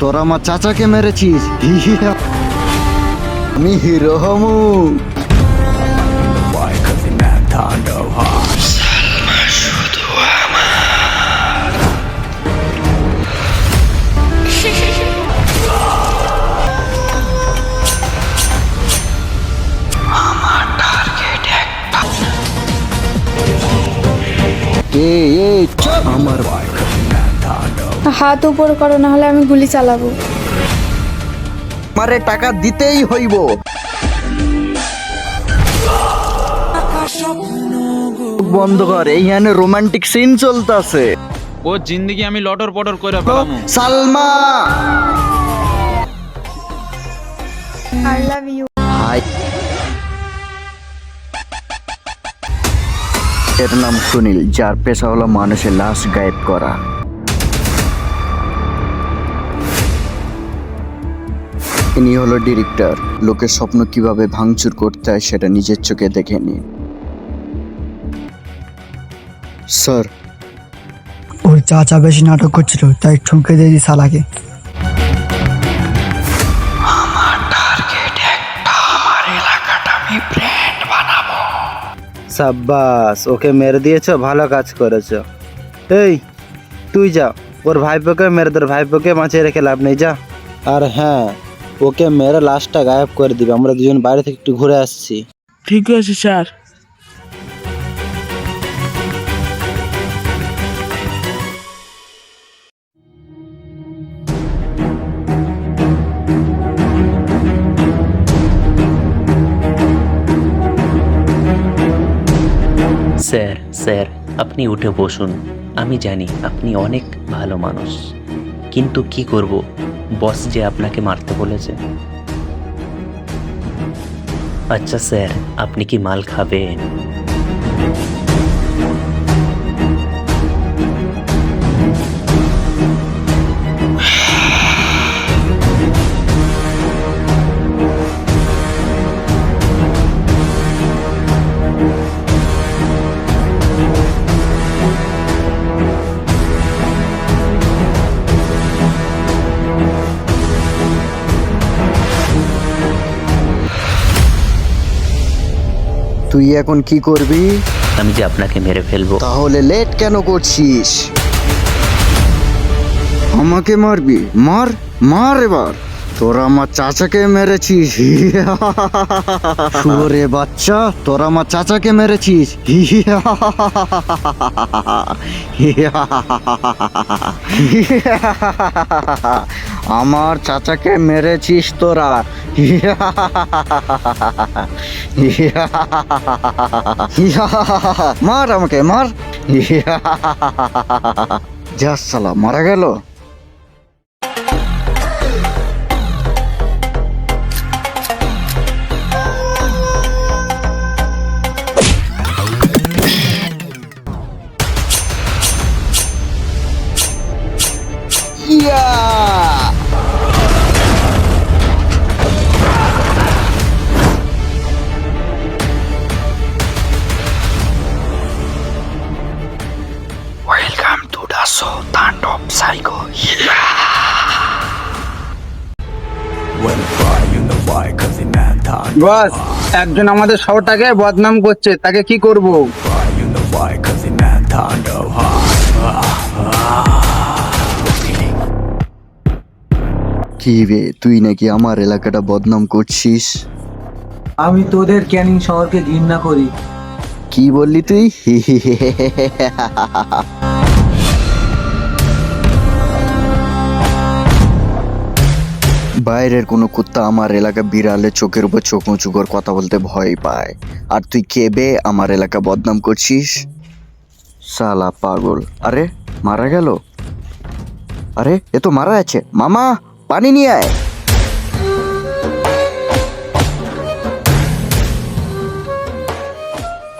তোরা আমার চাচাকে মেরেছিস হিহিহা। আমি হিরো হমু হাত উপর করো না হলে আমি গুলি চালাবো। আমারে টাকা দিতেই হইব। বন্ধ কর এইখানে রোমান্টিক সিন চলতেছে। ও জিন্দগি আমি লটর পটর করে পেলাম Salma! I love you hi. এর নাম সুনীল যার পেশা হলো মানুষের লাশ গায়েব করা। ইনি হলো ডিরেক্টর। লোকের স্বপ্ন কীভাবে ভাঙচুর করতে হয় সেটা নিজের চোখে দেখে নিন। স্যার। ওর চাচা বেশি নাটক করছিল তাই ঠুমকে দিয়ে দি শালাকে। সাব্বাস ওকে মেরে দিয়েছ ভালো কাজ করেছ। এই তুই যা ওর ভাইপোকে মেরে তোর ভাইপোকে মাছিয়ে রেখে লাভ নেই যা। আর হ্যাঁ ওকে মেরে লাশটা গায়েব করে দিবে। আমরা দুজন বাইরে থেকে একটু ঘুরে আসছি। ঠিক আছে স্যার। স্যার স্যার আপনি উঠে বসুন। আমি জানি আপনি অনেক ভালো মানুষ। কিন্তু কি করব? বস যে আপনাকে মারতে বলেছে। আচ্ছা স্যার আপনি কি মাল খাবেন? তুই এখন কি করবি? আমি যে আপনাকে মেরে ফেলব। তাহলে লেট কেন করছিস? আমাকে মারবি? মার মার এবার। তোরা আমার চাচাকে মেরেছিস শুয়োরে বাচ্চা তোরা আমার চাচাকে মেরেছিস আমার চাচাকে মেরেছিস তোরা মার আমাকে মার যা সালা মারা গেল তাণ্ডব সাইকো বস একজন আমাদের শহরটাকে বদনাম করছে তাকে কি করব? কি রে তুই নাকি আমার এলাকাটা বদনাম করছিস? আমি তোদের ক্যানিং শহরকে ঘৃণা করি। কি বললি তুই? বাইরের কোনো কুত্তা আমার এলাকা বিড়ালে চোখের উপর চোখ উঁচু করে কথা বলতে ভয় পায়। আর তুই কেবে আমার এলাকা বদনাম করছিস? সালা পাগল। আরে, মারা গেল? আরে, এ তো মারা আছে। মামা, পানি নিয়ে আয়।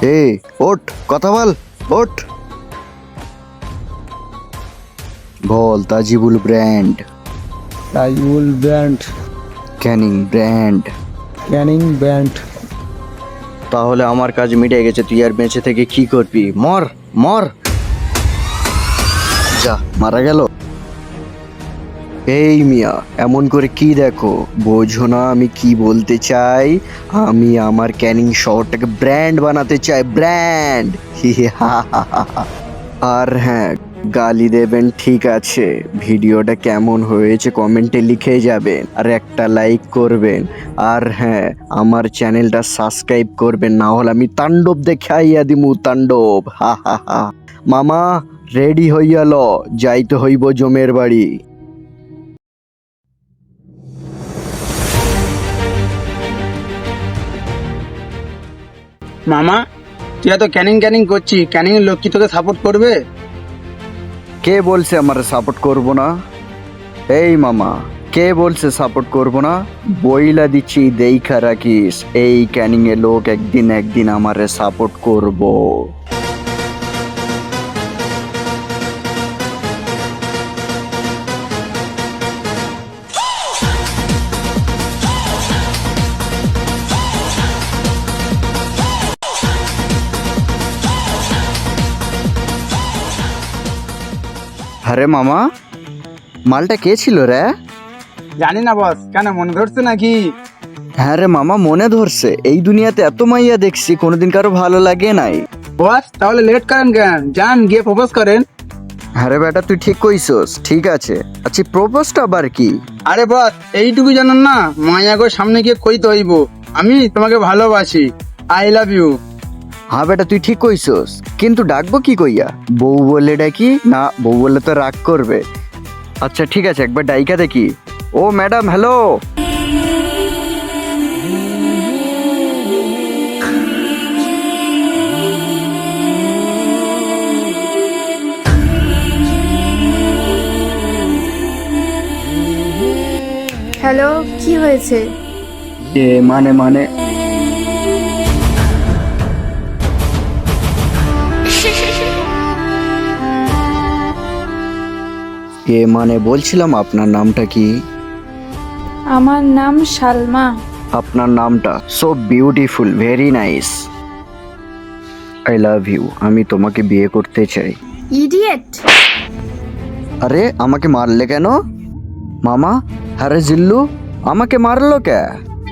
এ ওঠ, কথা বল, ওঠ। বল, Tajibul brand. তাইউল band canning brand canning band তাহলে আমার কাজ মিটে গেছে তুই আর বেঁচে থেকে কি করবি? মর মর। যা মারা গেল। এই মিয়া এমন করে কি দেখো? বোঝো না আমি কি বলতে চাই। আমি আমার ক্যানিং শহরটাকে ব্র্যান্ড বানাতে চাই ব্র্যান্ড। আর হ্যাঁ গালি দেবেন, ঠিক আছে। ভিডিওটা কেমন হয়েছে কমেন্টে লিখে যাবেন আর একটা লাইক করবেন। আর হ্যাঁ আমার চ্যানেলটা সাবস্ক্রাইব করবেন, না হলে আমি তাণ্ডব দেখাইয়া দিমু, তাণ্ডব। হা হা হা। মামা, রেডি হইয়াল যাইতে হইব জমের বাড়ি। মামা, তুই এত ক্যানিং ক্যানিং করছি ক্যানিং লোক কি তোকে সাপোর্ট করবে? কে বলছে আমার সাপোর্ট করব না? এই মামা, কে বলছে সাপোর্ট করব না? বইলা দিচ্ছি, দেইখা রাখিস, এই ক্যানিংয়ে লোক একদিন একদিন আমারে সাপোর্ট করব। আরে মামা মালটা কে ছিল রে? জানি না বস কেন মনে ধরছে নাকি? হ্যাঁ রে মামা মনে ধরছে। এই দুনিয়াতে এত মাইয়া দেখছি কোনোদিন কারও ভালো লাগে নাই। বস তাহলে লেট করেন কেন? যান গিয়ে প্রপোজ করেন। হ্যাঁ রে বেটা তুই ঠিক কইছস ঠিক আছে। আচ্ছা প্রপোজটা আবার কি? আরে বস এইটুকু জানেন না মায়াগো সামনে গিয়ে কইতে হইব। আমি তোমাকে ভালোবাসি। আই লাভ ইউ হ্যাঁ বেটা তুই ঠিক কইছস কিন্তু ডাকবো কি কইয়া বউ বলে ডাকি না বউ বললে তো রাগ করবে আচ্ছা ঠিক আছে একবার ডাইকা দেখি ও ম্যাডাম হ্যালো হ্যালো কি হয়েছে এ মানে মানে এ মানে বলছিলাম আপনার নামটা কি? আমার নাম সালমা। আপনার নামটা? So beautiful very nice I love you আমি তোমাকে বিয়ে করতে চাই। ইডিয়েট আরে আমাকে মারলে কেন? মামা আরে জিল্লু আমাকে মারলো কে?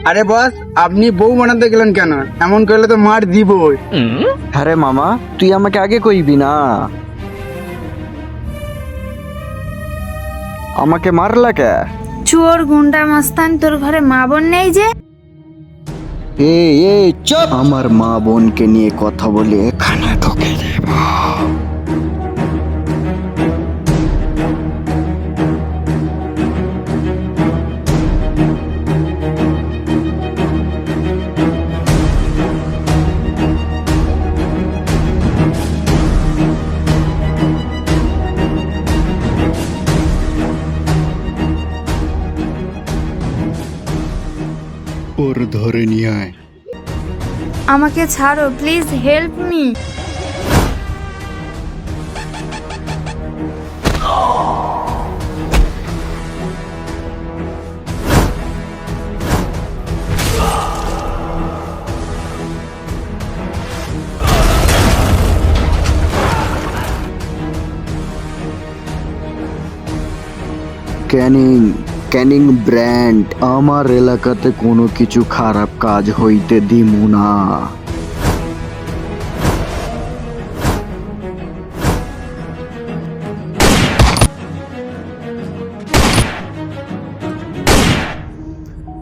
আরে বস আপনি বউ বানাতে গেলেন কেন? এমন করলে তো মার দিবই। আরে মামা তুই আমাকে আগে কইবি না। আমাকে মারলা কে? চোর গুন্ডা মাস্তান তোর ঘরে মা বোন নেই যে? এ এ চুপ! আমার মা বোনকে নিয়ে কথা বলে এখানে ঢুকে দেব ওর ধরে নিয়ে আয়। আমাকে ছাড়ো please help me canning canning brand আমার এলাকাতে কোনো কিছু খারাপ কাজ হইতে দিমু না।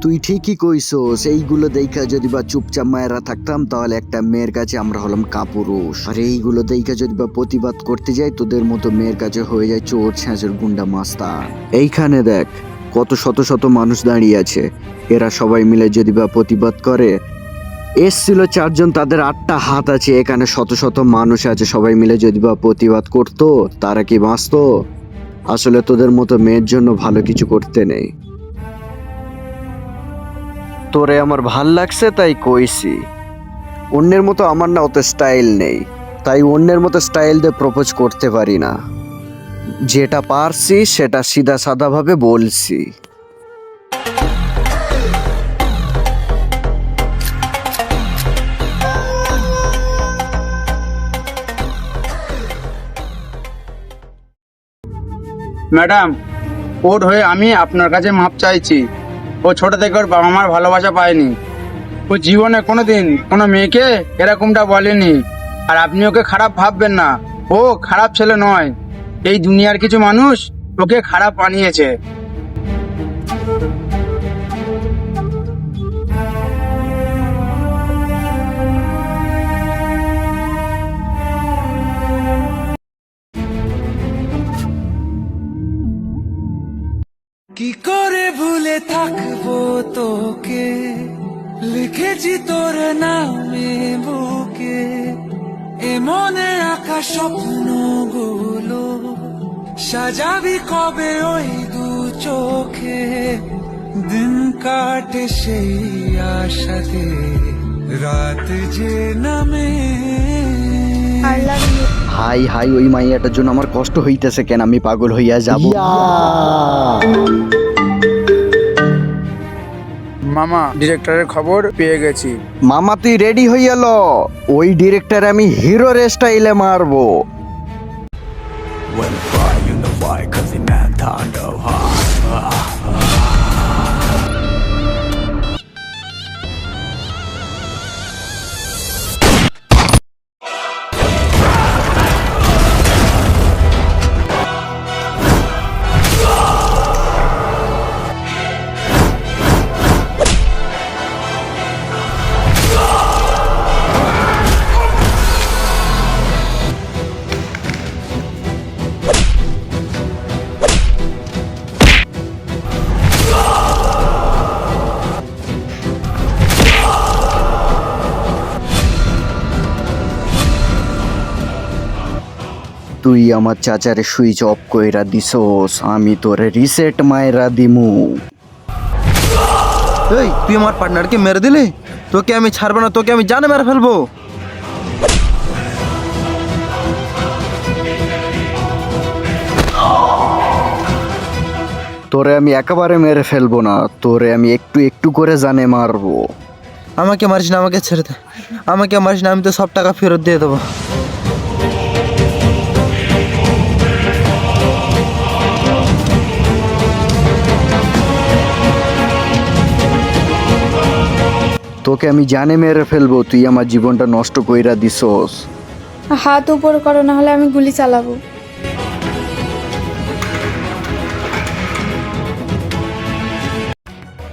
তুই ঠিকই কইছস, এইগুলো দেখা যদি বা চুপচাপ মায়েরা থাকতাম, তাহলে একটা মেয়ের কাছে আমরা হলাম কাপুরুষ। আর এইগুলো দেখা যদি বা প্রতিবাদ করতে যাই, তোদের মতো মেয়ের কাছে হয়ে যায় চোর ছ্যাঁচের গুন্ডা মাস্তা এইখানে দেখ কত শত শত মানুষ দাঁড়িয়ে আছে। এরা সবাই মিলে যদি বা প্রতিবাদ করে, এসছিল চারজন, তাদের আটটা হাত আছে, এখানে শত শত মানুষ আছে, সবাই মিলে যদি বা প্রতিবাদ করতো, তারা কি বাঁচতো? আসলে তোদের মতো মেয়ের জন্য ভালো কিছু করতে নেই। তোরে আমার ভালো লাগছে, তাই কইছি। অন্যের মতো আমার না অত স্টাইল নেই। তাই অন্যের মতো স্টাইল দিয়ে প্রপোজ করতে পারি না। যেটা পারছি, সেটা সিধা সাদাভাবে বলছি। ম্যাডাম ওর হয়ে আমি আপনার কাছে মাপ চাইছি। ও ছোট থেকে ওর বাবা মার ভালোবাসা পায়নি। ও জীবনে কোনোদিন কোনো মেয়েকে এরকমটা বলেনি। আর আপনি ওকে খারাপ ভাববেন না। ও খারাপ ছেলে নয়। এই দুনিয়ার কিছু মানুষ ওকে খারাপ বানিয়েছে। কি করে ভুলে থাকব তোকে? লিখেছি তোর নামে বুকে। এ মনে আঁকা স্বপ্নগুলো সাজাবি কবে ওই দু চোখে? দিন কাটে সেই আশাতে রাত যে নামে। হাই হাই ওই মাইয়াটার জন্য আমার কষ্ট হইতেছে কেন? আমি পাগল হইয়া যাব। মামা ডিরেক্টরের খবর পেয়ে গেছি। মামা তুই রেডি হইয়া ল। ওই ডিরেক্টর আমি হিরো স্টাইলে মারবো। আমার চাচারে সুইচ অফ কইরা দিছোস আমি তোরে রিসেট মাইরা দিমু। এই তুই আমার পার্টনারকে মেরে দিলি? তোকে আমি ছাড়বো না তোকে আমি জানে মেরে ফেলব। তোরে আমি একেবারে মেরে ফেলব না তোরে আমি একটু একটু করে জানে মারবো। আমাকে মারিস না আমাকে ছেড়ে দে। আমাকে মারিস না আমি তো সব টাকা ফেরত দিয়ে দেবো। তোকে আমি জানে মেরে ফেলব তুই আমার জীবনটা নষ্ট কইরা দিছোস। হাত উপর করো না হলে আমি গুলি চালাবো।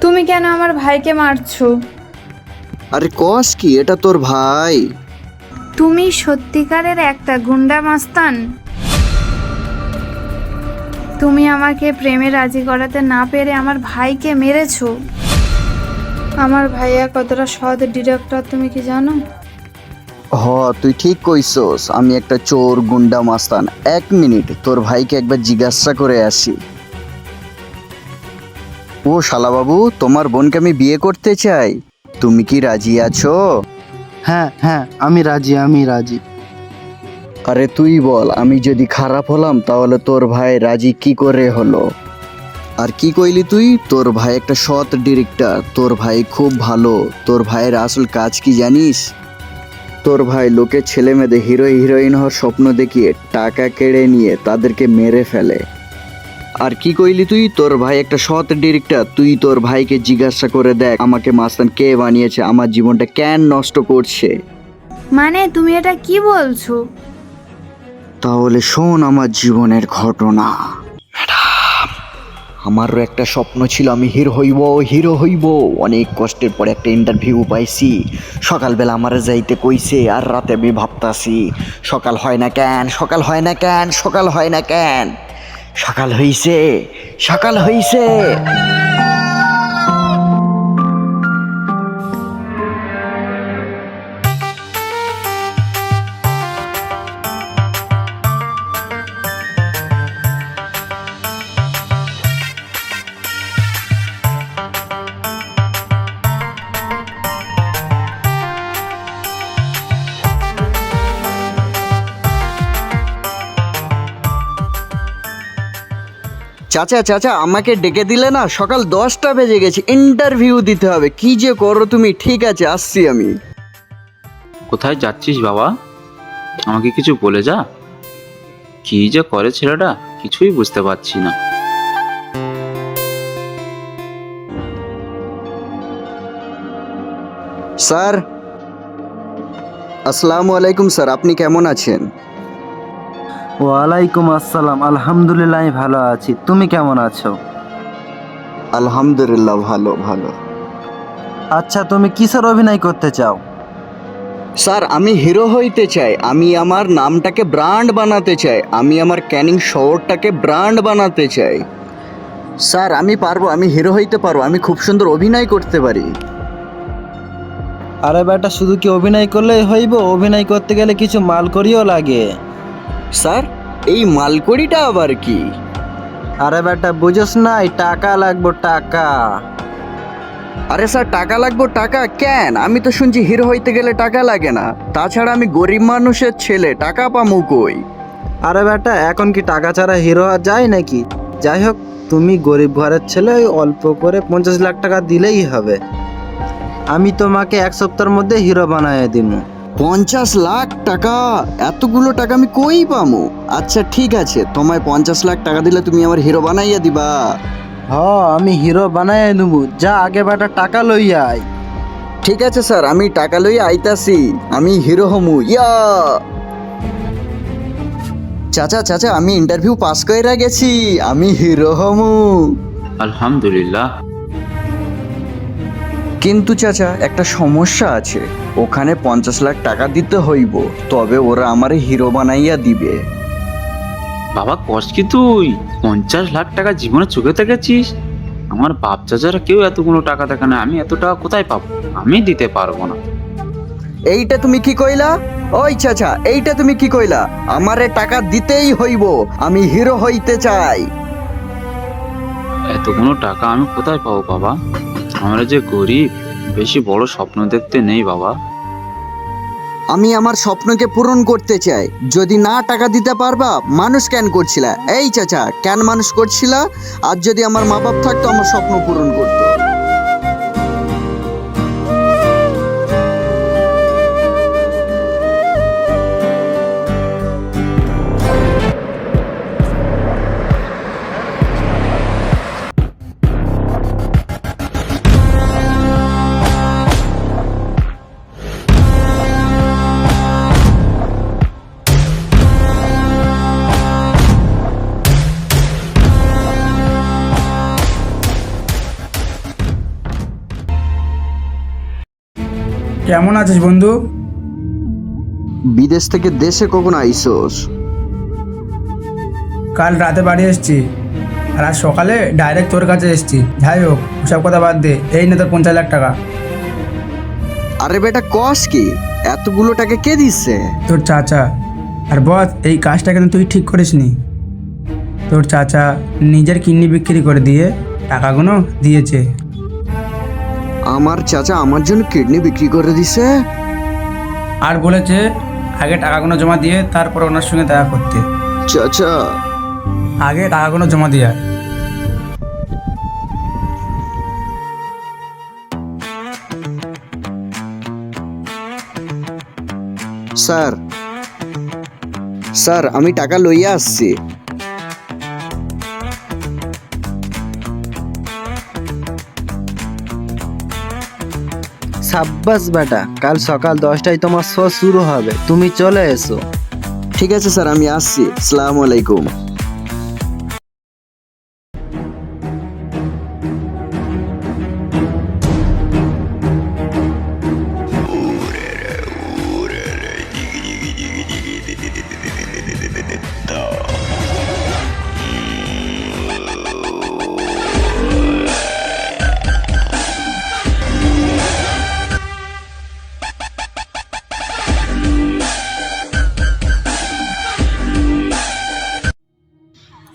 তুমি কেন আমার ভাইকে মারছো? আরে কস কি এটা তোর ভাই। তুমি সত্যিকারের একটা গুন্ডা মাস্তান? তুমি আমাকে প্রেমে রাজি করাতে না পেরে আমার ভাইকে মেরেছো? আমার ভাইয়া কতটা সৎ ডিরেক্টর তুমি কি জানো? হ তুই ঠিক কইছস আমি একটা চোর গুন্ডা মাস্তান। এক মিনিট তোর ভাইকে একবার জিজ্ঞাসা করে আসি। ও শালাবাবু তোমার বোনকে আমি বিয়ে করতে চাই। তুমি কি রাজি আছো? হ্যাঁ হ্যাঁ আমি রাজি আমি রাজি। আরে তুই বল আমি যদি খারাপ হলাম তাহলে তোর ভাই রাজি কি করে হলো? আর কি কইলি তুই? তোর ভাই একটা সৎ ডিরেক্টর তোর ভাই খুব ভালো। তোর ভাইয়ের আসল কাজ কি জানিস? তোর ভাই লোকে ছেলে মেয়েদের হিরো হিরোইন হওয়ার স্বপ্ন দেখিয়ে টাকা কেড়ে নিয়ে তাদেরকে মেরে ফেলে। আর কি কইলি তুই? তোর ভাই একটা সৎ ডিরেক্টর তুই তোর ভাইকে জিজ্ঞাসা করে দেখ আমাকে মাস্তান কে বানিয়েছে আমার জীবনটা কেন নষ্ট করছে। মানে তুমি এটা কি বলছো? তাহলে শোন আমার জীবনের ঘটনা। আমারও একটা স্বপ্ন ছিল, আমি হিরো হইব হিরো হইব। অনেক কষ্টের পরে একটা ইন্টারভিউ পাইছি। সকালবেলা আমার যাইতে কইছে, আর রাতে আমি ভাবতাছি, সকাল হয় না কেন, সকাল হয় না কেন, সকাল হয় না কেন? সকাল হইছে সকাল হইছে। চাচা চাচা আমাকে ডেকে দিলে না সকাল দশটা বেজে গেছে ইন্টারভিউ দিতে হবে। কি যে করো তুমি? ঠিক আছে আসছি আমি। কোথায় যাচ্ছিস বাবা? আমাকে কিছু বলে যা। কি যে করে ছেলেটা কিছুই বুঝতে পারছি না। স্যার আসসালামু আলাইকুম স্যার আপনি কেমন আছেন? ওয়ালাইকুম আসসালাম আলহামদুলিল্লাহ আমি ভালো আছি। তুমি কেমন আছো? আলহামদুলিল্লাহ ভালো ভালো। আচ্ছা তুমি কিসের অভিনয় করতে চাও? স্যার আমি হিরো হইতে চাই। আমি আমার নামটাকে ব্র্যান্ড বানাতে চাই। আমি আমার ক্যানিং শহরটাকে ব্র্যান্ড বানাতে চাই। স্যার আমি পারব আমি হিরো হইতে পারব। আমি খুব সুন্দর অভিনয় করতে পারি। আরে বেটা শুধু কি অভিনয় করলেই হইব? অভিনয় করতে গেলে কিছু মাল করিও লাগে। স্যার এই মালকড়িটা আবার কি? আরে বেটা বুঝোস নাই টাকা লাগবো টাকা। আরে স্যার টাকা লাগবো টাকা? কেন? আমি তো শুনছি হিরো হইতে গেলে টাকা লাগে না। তাছাড়া আমি গরিব মানুষের ছেলে টাকা পামু কই? আরে বেটা এখন কি টাকা ছাড়া হিরো হওয়া যায় নাকি? যাই হোক তুমি গরিব ঘরের ছেলে ওই অল্প করে পঞ্চাশ লাখ টাকা দিলেই হবে। আমি তোমাকে এক সপ্তাহের মধ্যে হিরো বানায় দিব পঞ্চাশ লাখ টাকা। এতগুলো টাকা আমি কই পামু? আচ্ছা ঠিক আছে তোমায় পঞ্চাশ লাখ টাকা দিলে তুমি আমার হিরো বানাইয়া দিবা। হ আমি হিরো বানায় দেব যা আগে বেটা টাকা লইয়া আয়। ঠিক আছে স্যার আমি টাকা লই আইতাছি। আমি হিরো হমু। ইয়া! চাচা চাচা আমি ইন্টারভিউ পাস কইরা গেছি। আমি হিরো হমু। আলহামদুলিল্লাহ। কিন্তু চাচা একটা সমস্যা আছে। ওখানে পঞ্চাশ লাখ টাকা দিতে হইব তবে ওরা আমার হিরো বানাইয়া দিবে। বাবা কস কি তুই? পঞ্চাশ লাখ টাকা জীবনে চোখে থেকেছিস আমার বাপ চাচারা কেউ এতগুলো টাকা দেখে না আমি এত টাকা কোথায় পাবো? আমি দিতে পারব না। এইটা তুমি কি কইলা? ওই চাচা এইটা তুমি কি কইলা? আমারে টাকা দিতেই হইব আমি হিরো হইতে চাই। এতগুলো টাকা আমি কোথায় পাবো বাবা? আমরা যে গরিব, বেশি বড় স্বপ্ন দেখতে নেই বাবা। আমি আমার স্বপ্নকে পূরণ করতে চাই। যদি না টাকা দিতে পারবা, মানুষ কেন করছিলা? এই চাচা, কেন মানুষ করছিলা? আর যদি আমার মা বাপ থাকতো, আমার স্বপ্ন পূরণ করতো। কেমন আছিস বন্ধু? বিদেশ থেকে দেশে কখন আইসোস? কাল রাতে বাড়ি এসেছি। আর আজ সকালে ডাইরেক্ট তোর কাছে এসেছি। যাই হোক সব কথা বাদ দে। এই না তোর পঞ্চাশ লাখ টাকা। আরে বেটা কস কি? এতগুলো টাকা কে দিচ্ছে? তোর চাচা। আর বস এই কাজটা কিন্তু তুই ঠিক করিসনি তোর চাচা নিজের কিডনি বিক্রি করে দিয়ে টাকাগুলো দিয়েছে। আমার চাচা আমার জন্য কিডনি বিক্রি করে দিছে। আর বলেছে আগে টাকাগুলো জমা দিয়ে তারপর ওনার সঙ্গে দেখা করতে। চাচা। আগে টাকাগুলো জমা দিয়ে আয়। স্যার। স্যার আমি টাকা লইয়া আসছি। সাব্বাস বেটা, কাল সকাল দশটায় তোমার শো শুরু হবে। তুমি চলে এসো। ঠিক আছে স্যার, আমি আসছি। সালাম আলাইকুম।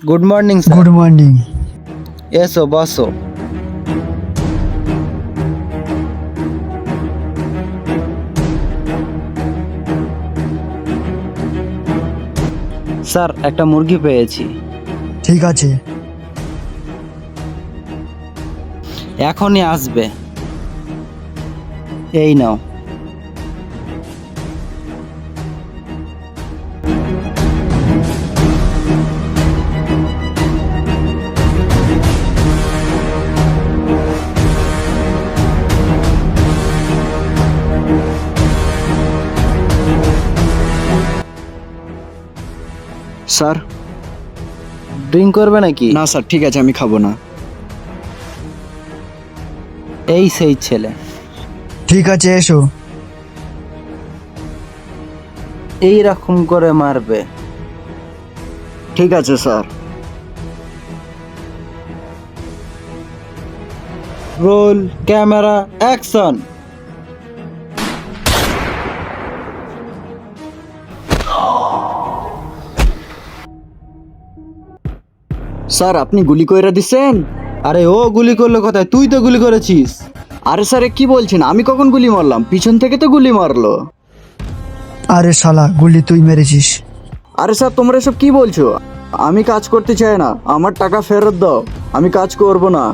গুড মর্নিং গুড মর্নিং এসো বসো স্যার একটা মুরগি পেয়েছি। ঠিক আছে। এখনই আসবে। এই নাও। স্যার। ড্রিঙ্ক করবে নাকি? না স্যার ঠিক আছে আমি খাব না। এই সেই ছেলে। ঠিক আছে এসো। এই রকম করে মারবে। ঠিক আছে sir. Roll camera action. Sir আপনি গুলি কইরা দিছেন? আরে ও গুলি করল কোথায়? তুই তো গুলি করেছিস। আরে স্যার কি বলছেন? আমি কখন গুলি মারলাম? পিছন থেকে তো গুলি মারলো। আরে শালা গুলি তুই মেরেছিস। আরে স্যার তোমরা এসব কি বলছো? আমি কাজ করতে চাই না। আমার টাকা ফেরত দাও। আমি কাজ করব না।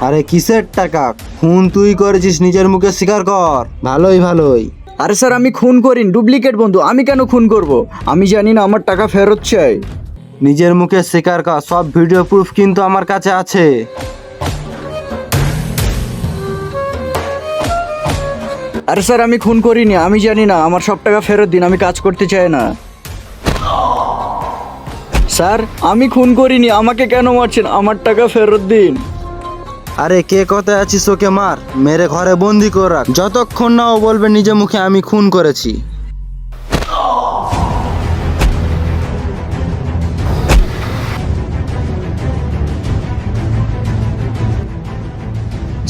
আরে কিসের টাকা? খুন তুই করেছিস নিজের মুখে স্বীকার কর। ভালোই ভালোই। আরে স্যার আমি খুন করি ডুপ্লিকেট বন্ধু আমি কেন খুন করব? আমি জানি না আমার টাকা ফেরত চাই। নিজের মুখে স্বীকার কর। সব ভিডিও প্রুফ কিন্তু আমার কাছে আছে। আরে স্যার আমি খুন করিনি আমি জানি না। আমার সব টাকা ফেরত দিন আমি কাজ করতে চাই না। স্যার আমি খুন করিনি আমাকে কেন মারছেন? আমার টাকা ফেরত দিন। আরে কে কথায় আছিস ওকে মার? মেরে ঘরে বন্দি কর রাখ। যতক্ষণ না ও বলবে নিজে মুখে আমি খুন করেছি।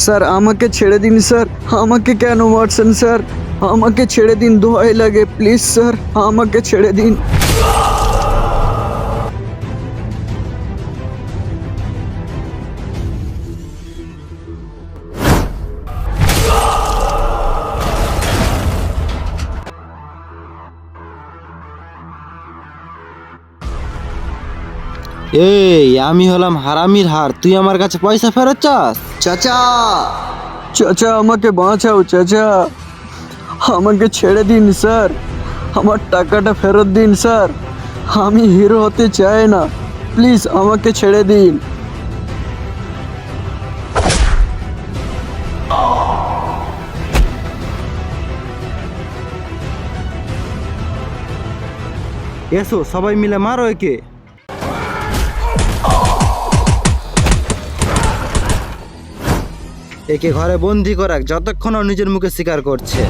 স্যার, আমাকে ছেড়ে দিন, স্যার। আমাকে কেন মারছেন, স্যার? আমাকে ছেড়ে দিন, দোহাই লাগে, প্লিজ, স্যার। আমাকে ছেড়ে দিন। এই, আমি হলাম হারামির হার। তুই আমার কাছে পয়সা ফেরত চাস? চাচা চাচা আমাকে বাঁচাও চাচা। আমাকে ছেড়ে দিন স্যার। আমার টাকাটা ফেরত দিন স্যার। আমি হিরো হতে চাই না। প্লিজ আমাকে ছেড়ে দিন। এসো সবাই মিলে মারো একে। একে ঘরে বন্দি করাক যতক্ষণ ও নিজের মুখে স্বীকার করছে।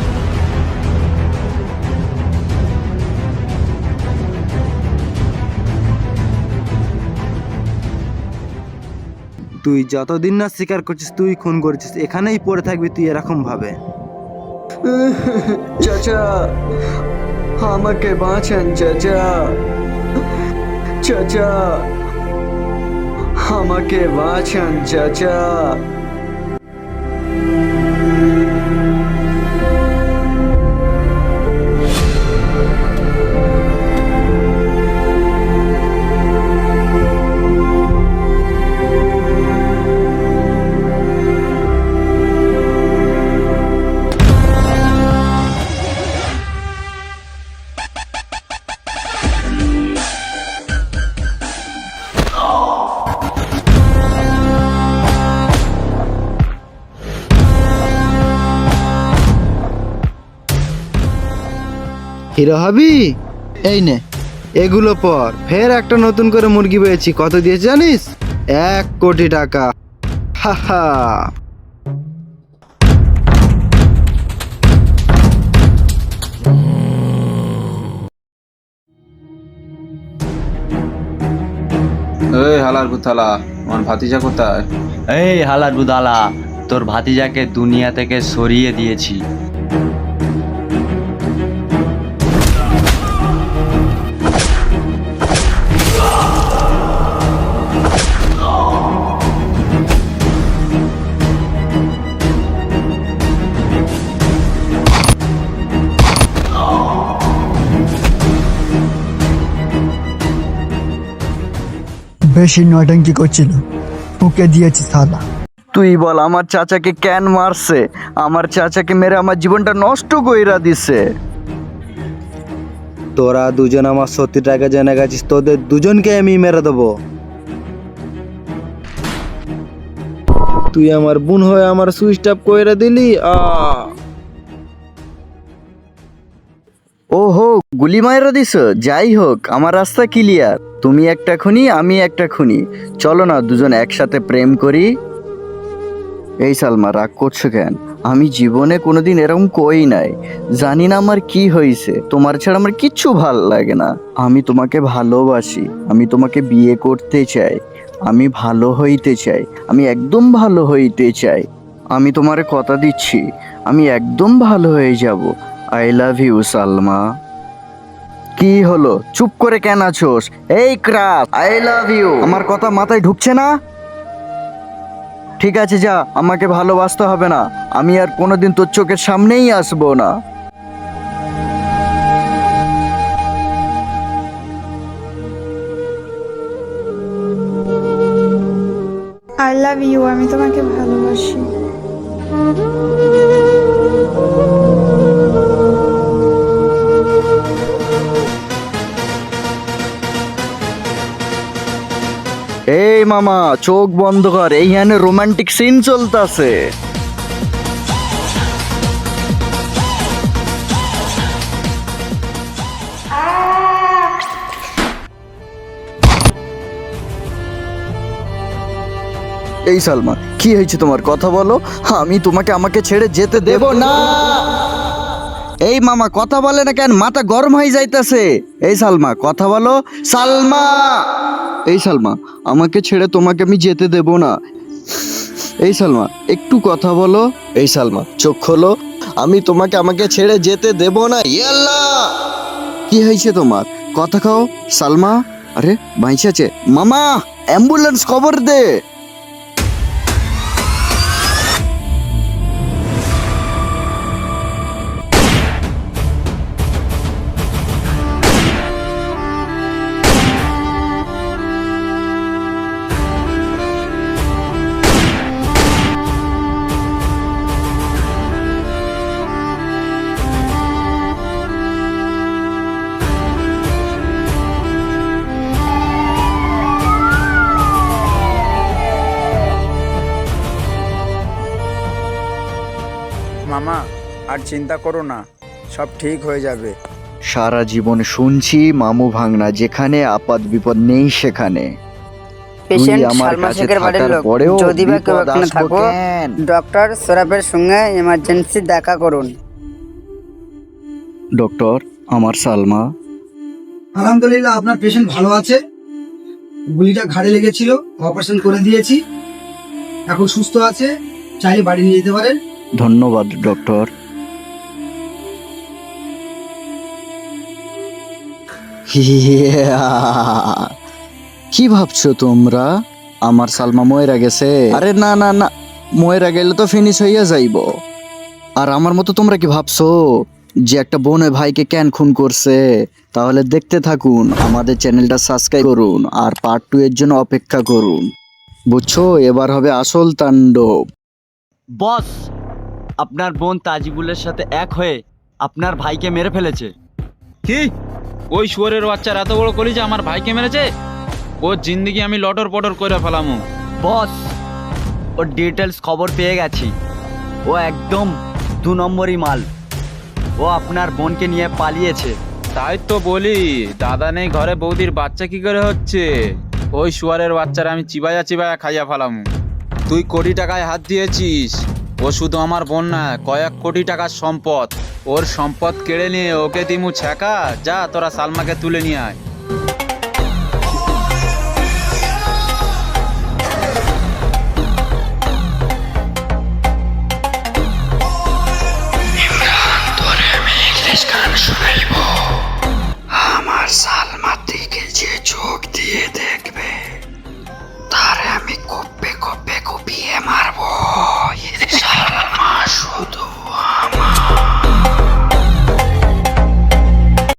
তুই যতদিন না স্বীকার করছিস, তুই খুন করছিস, এখানেই পড়ে থাকবি তুই এরকম ভাবে চাচা, আমাকে বাঁচান, চাচা। চাচা, আমাকে বাঁচান, চাচা। হিরো হবি? এই নে এগুলো পর। ফের একটা নতুন করে মুরগি পেয়েছি। কত দিয়েছি জানিস? এক কোটি টাকা। হা হা। এই হালার গুথালা আমার ভাতিজা কোথায়? এই হালার বুদালা তোর ভাতিজাকে দুনিয়া থেকে সরিয়ে দিয়েছি। বেশি নয়টাঙ্কি করছিল। ওকে দিয়েছি শালা তুই বল আমার চাচাকে কেন মারছে? আমার চাচাকে মেরে আমার জীবনটা নষ্ট কইরা দিছে। তোরা দুজন আমার সত্যি টাকা জেনে গেছিস তোদের দুজনকে আমি মেরে দেবো। তুই আমার বোন হয়ে আমার সুইচ অফ করে দিলি আ। ওহো গুলি মায়েরা দিস যাই হোক আমার রাস্তা ক্লিয়ার তুমি একটা খুনি, আমি একটা খুনি। চলো না দুজন একসাথে প্রেম করি। এই সালমা, রাগ করছ কেন? আমি জীবনে কোনোদিন এরকম কই নাই। জানি না আমার কি হয়েছে। তোমার ছাড়া আমার কিচ্ছু ভালো লাগে না। আমি তোমাকে ভালোবাসি। আমি তোমাকে বিয়ে করতে চাই। আমি ভালো হইতে চাই। আমি একদম ভালো হইতে চাই। আমি তোমারে কথা দিচ্ছি। আমি একদম ভালো হয়ে যাব। I love you Salma. কি হলো? চুপ করে কেন আছোস? এই ক্রাস আই লাভ ইউ আমার কথা মাথায় ঢুকছে না? ঠিক আছে, যা, আমাকে ভালোবাসতে হবে না। আমি আর কোনোদিন তোর চোখের সামনেই আসব না। আই লাভ ইউ আমি তোমাকে ভালোবাসি। এই মামা চোখ বন্ধ কর এইখানে রোমান্টিক সিন চলতেছে। এই সালমা কি হয়েছে তোমার? কথা বলো আমি তোমাকে আমাকে ছেড়ে যেতে দেব না। এই মামা, কথা বলে না কেন? মাথা গরম হয়ে যাইতাছে। এই সালমা, কথা বলো। সালমা! এই সালমা, আমাকে ছেড়ে তোমাকে আমি যেতে দেব না। এই সালমা, একটু কথা বলো। এই সালমা, চোখ খোলো। আমি তোমাকে, আমাকে ছেড়ে যেতে দেব না। ইয়াল্লা কি হয়েছে তোমার? কথা খাও সালমা, আরে বাইছে মামা, অ্যাম্বুলেন্স খবর দে। চিন্তা করো না সব ঠিক হয়ে যাবে। সারা জীবন শুনছি মামু ভাঙনা যেখানে আপাত বিপদ নেই সেখানে। পেশেন্ট সালমা শেখের বাড়ির লোক। যদি বা কেউ এখানে থাকো ডক্টর সরাফের সঙ্গে এমার্জেন্সি দেখা করুন। ডক্টর আমার সালমা। আলহামদুলিল্লাহ আপনার পেশেন্ট ভালো আছে। গুলিটা ঘাড়ে লেগেছিল অপারেশন করে দিয়েছি। এখন সুস্থ আছে চাইলে বাড়ি নিয়ে যেতে পারেন। ধন্যবাদ ডক্টর কি ভাবছ তোমরা? আমার সালমা ময়রা গেছে। আরে না না না ময়রা গেলে তো ফিনিশ হইয়া যাইব। আর আমার মতো তোমরা কি ভাবছ যে একটা বোনে ভাইকে ক্যান খুন করছে? তাহলে দেখতে থাকুন আমাদের চ্যানেলটা সাবস্ক্রাইব করুন আর পার্ট টু এর জন্য অপেক্ষা করুন। বুঝছ? এবার হবে আসল তাণ্ডব। বস আপনার বোন তাজিবুলের সাথে এক হয়ে আপনার ভাইকে মেরে ফেলেছে। কি? ওই শুয়ারের বাচ্চার এত বড় কলিজা আমার ভাইকে মেরেছে? ওর জিন্দিগি আমি লটর পটর করে ফেলামু। বস ওর ডিটেলস খবর পেয়ে গেছি। ও একদম দু নম্বরই মাল। ও আপনার বোনকে নিয়ে পালিয়েছে। তাই তো বলি দাদা নেই ঘরে বৌদির বাচ্চা কি করে হচ্ছে? ওই শুয়ারের বাচ্চারা আমি চিবায়া চিবায়া খাইয়া ফেলামু। তুই কোটি টাকায় হাত দিয়েছিস। ও শুধু আমার বোন না, কয়েক কোটি টাকার সম্পদ। ওর সম্পদ কেড়ে নিয়ে ওকে দিমু ছ্যাঁকা। যা, তোরা সালমাকে তুলে নিয়ে আয়।